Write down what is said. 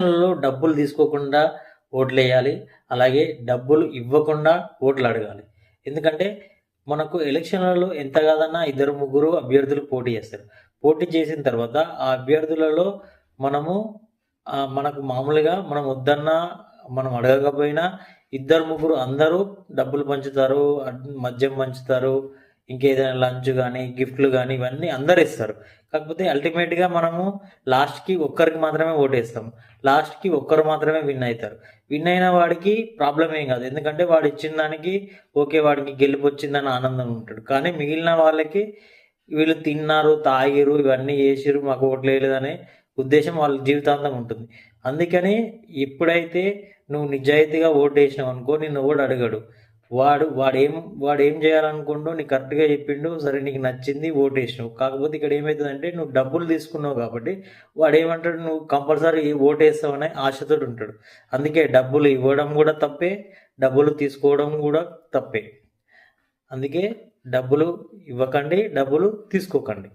ఎలక్షన్లలో డబ్బులు తీసుకోకుండా ఓట్లు వేయాలి అలాగే డబ్బులు ఇవ్వకుండా ఓట్లు అడగాలి. ఎందుకంటే మనకు ఎలక్షన్లలో ఎంత కాదన్నా ఇద్దరు ముగ్గురు అభ్యర్థులు పోటీ చేస్తారు. పోటీ చేసిన తర్వాత ఆ అభ్యర్థులలో మనము మనకు మామూలుగా మనం వద్దన్నా మనం అడగకపోయినా ఇద్దరు ముగ్గురు అందరూ డబ్బులు పంచుతారు మద్యం పంచుతారు ఇంకేదైనా లంచ్ కానీ గిఫ్ట్లు కానీ ఇవన్నీ అందరు ఇస్తారు కాకపోతే అల్టిమేట్గా మనము లాస్ట్కి ఒక్కరికి మాత్రమే ఓటేస్తాం. లాస్ట్కి ఒక్కరు మాత్రమే విన్ అవుతారు. విన్ అయిన వాడికి ప్రాబ్లం ఏం కాదు. ఎందుకంటే వాడు ఇచ్చిన దానికి ఓకే వాడికి గెలుపు వచ్చిందని ఆనందం ఉంటాడు. కానీ మిగిలిన వాళ్ళకి వీళ్ళు తిన్నారు తాగిరు ఇవన్నీ చేసిరు మాకు ఓట్లు వేయలేదనే ఉద్దేశం వాళ్ళ జీవితాంతం ఉంటుంది. అందుకని ఎప్పుడైతే నువ్వు నిజాయితీగా ఓటు వేసినావు అనుకో నిన్ను ఓడు అడగడు. వాడు వాడేం వాడు ఏం చేయాలనుకుంటూ నీకు కరెక్ట్గా చెప్పిండు సరే నీకు నచ్చింది ఓటేసినావు. కాకపోతే ఇక్కడ ఏమవుతుందంటే నువ్వు డబ్బులు తీసుకున్నావు కాబట్టి వాడు ఏమంటాడు నువ్వు కంపల్సరీ ఓటు ఆశతో ఉంటాడు. అందుకే డబ్బులు ఇవ్వడం కూడా తప్పే డబ్బులు తీసుకోవడం కూడా తప్పే. అందుకే డబ్బులు ఇవ్వకండి డబ్బులు తీసుకోకండి.